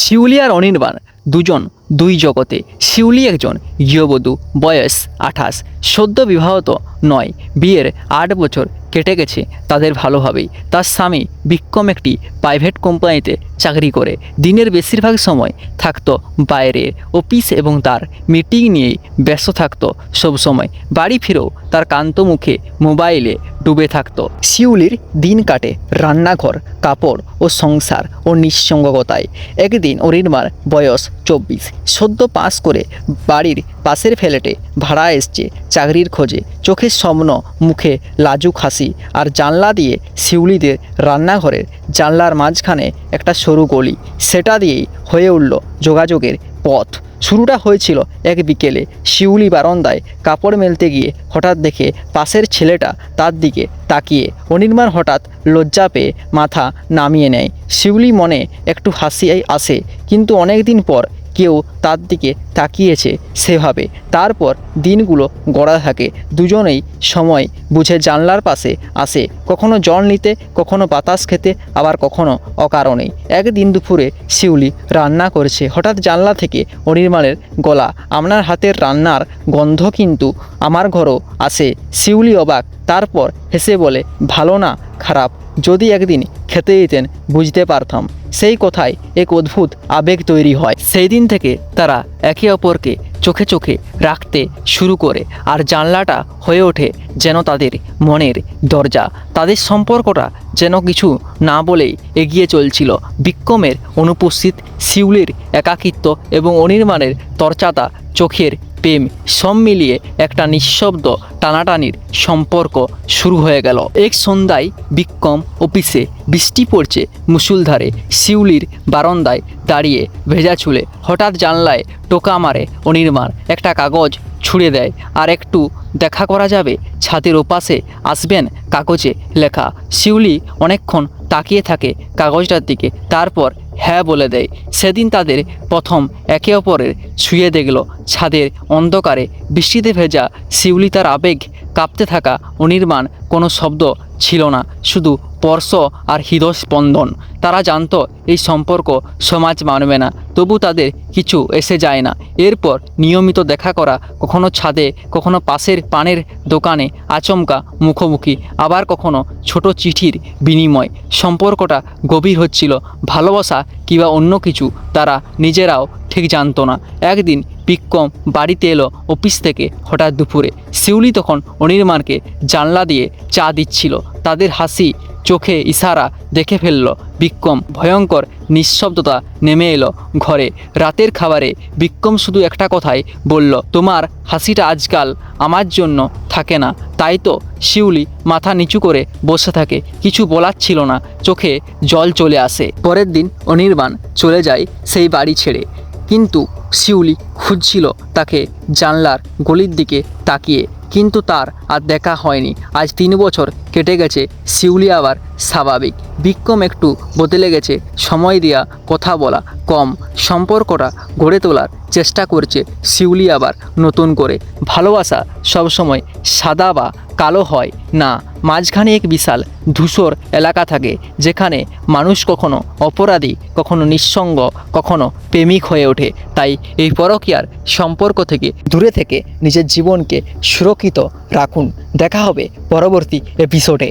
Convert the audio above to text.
শিউলি আর অনির্বাণ, দুজন দুই জগতে, শিউলি একজন গৃহবধূ, বয়স আঠাশ। সদ্য বিবাহত নয়, বিয়ের আট বছর কেটে গেছে তাদের ভালোভাবেই। তার স্বামী বিক্রম একটি প্রাইভেট কোম্পানিতে চাকরি করে। দিনের বেশিরভাগ সময় থাকত বাইরে। অফিস এবং তার মিটিং নিয়েই ব্যস্ত থাকত সব সময় বাড়ি ফিরেও তার কান্ত মুখে মোবাইলে ডুবে থাকতো। শিউলির দিন কাটে রান্নাঘর, কাপড় ও সংসার ও নিঃসঙ্গতায়। একদিন অরিনমার বয়স চব্বিশ। সদ্য পাস করে বাড়ির পাশের ফ্ল্যাটে ভাড়া এসছে চাকরির খোঁজে। চোখের স্বপ্ন, মুখে লাজুক হাসি আর জানলা দিয়ে শিউলিদের রান্নাঘরের জানলার মাঝখানে একটা সরু গলি। সেটা দিয়েই হয়ে উঠল যোগাযোগের পথ। শুরুটা হয়েছিল এক বিকেলে। শিউলি বারান্দায় কাপড় মেলতে গিয়ে হঠাৎ দেখে পাশের ছেলেটা তার দিকে তাকিয়ে। অনির্মাণ হঠাৎ লজ্জা পেয়ে মাথা নামিয়ে নেয়। শিউলি মনে একটু হাসি আসে, কিন্তু অনেক দিন পর কেউ তার দিকে তাকিয়েছে সেভাবে। তারপর দিনগুলো গড়া থাকে। দুজনেই সময় বুঝে জানলার পাশে আসে। কখনো জল নিতে, কখনো বাতাস খেতে, আবার কখনো অকারণেই একদিন দুপুরে শিউলি রান্না করেছে। হঠাৎ জানলা থেকে অনির্মাণের গলা, আপনার হাতের রান্নার গন্ধ কিন্তু আমার ঘরও আসে। শিউলি অবাক। তারপর হেসে বলে, ভালো না, খারাপ। যদি একদিন খেতে দিতেন বুঝতে পারতাম। সেই কথায় এক অদ্ভুত আবেগ তৈরি হয়। সেই দিন থেকে তারা একে অপরকে চোখে চোখে রাখতে শুরু করে আর জানলাটা হয়ে ওঠে যেন তাদের মনের দরজা। তাদের সম্পর্কটা যেন কিছু না বলেই এগিয়ে চলছিল। বিক্রমের অনুপস্থিত শিউলির একাকিত্ব এবং অনির্মাণের তরচাতা চোখের প্রেম, সব মিলিয়ে একটা নিঃশব্দ টানাটানির সম্পর্ক শুরু হয়ে গেল। এক সন্ধ্যায় বিক্রম অফিসে বৃষ্টি পড়ছে মুসুলধারে। শিউলির বারান্দায় দাঁড়িয়ে ভেজা চুলে হঠাৎ জানলায় টোকা মারে অনির্মাণ। একটা কাগজ ছুঁড়ে দেয়। আর একটু দেখা করা যাবে, ছাদের ওপাশে আসবেন কাগজে লেখা। শিউলি অনেকক্ষণ তাকিয়ে থাকে কাগজটার দিকে। তারপর হ্যাঁ বলে দেয়। সেদিন তাদের প্রথম একে অপরের ছুঁয়ে দেখল। ছাদের অন্ধকারে বৃষ্টিতে ভেজা শিউলি তার আবেগ কাঁপতে থাকা অনির্বাণ কোনো শব্দ ছিল না, শুধু স্পর্শ আর হৃদয় স্পন্দন তারা জানত এই সম্পর্ক সমাজ মানবে না, তবু তাদের কিছু এসে যায় না। এরপর নিয়মিত দেখা করা, কখনো ছাদে, কখনো পাশের পানের দোকানে, আচমকা মুখোমুখি, আবার কখনো ছোট চিঠির বিনিময়। সম্পর্কটা গভীর হচ্ছিল, ভালোবাসা কিংবা অন্য কিছু তারা নিজেরাও ঠিক জানতো না। একদিন বিক্রম বাড়িতে এলো অফিস থেকে হঠাৎ দুপুরে। শিউলি তখন অনির্মাণকে জানলা দিয়ে চা দিচ্ছিল। তাদের হাসি, চোখে ইশারা দেখে ফেলল। বিক্রম ভয়ঙ্কর নিঃশব্দতা নেমে এলো ঘরে। রাতের খাবারে বিক্রম শুধু একটা কথাই বলল, তোমার হাসিটা আজকাল আমার জন্য থাকে না। তাই তো শিউলি মাথা নিচু করে বসে থাকে। কিছু বলার ছিল না, চোখে জল চলে আসে। পরের দিন অনির্বাণ চলে যায় সেই বাড়ি ছেড়ে। কিন্তু শিউলি খুঁজছিল তাকে জানলার গলির দিকে তাকিয়ে, কিন্তু তার আর দেখা হয়নি। আজ তিন বছর কেটে গেছে, শিউলি আবার স্বাভাবিক। বিক্রম একটু বদলে গেছে, সময় দেওয়া কথা বলা কম। সম্পর্কটা গড়ে তোলার চেষ্টা করছে শিউলি আবার নতুন করে। ভালোবাসা সবসময় সাদা বা কালো হয়। না, মাঝখানে এক বিশাল ধূসর এলাকা থাকে, যেখানে মানুষ কখনো অপরাধী, কখনো নিঃসঙ্গ, কখনো প্রেমিক হয়ে ওঠে। তাই এই পরকিয়ার সম্পর্ক থেকে দূরে থেকে নিজের জীবনকে সুরক্ষিত রাখুন। দেখা হবে পরবর্তী এপিসোডে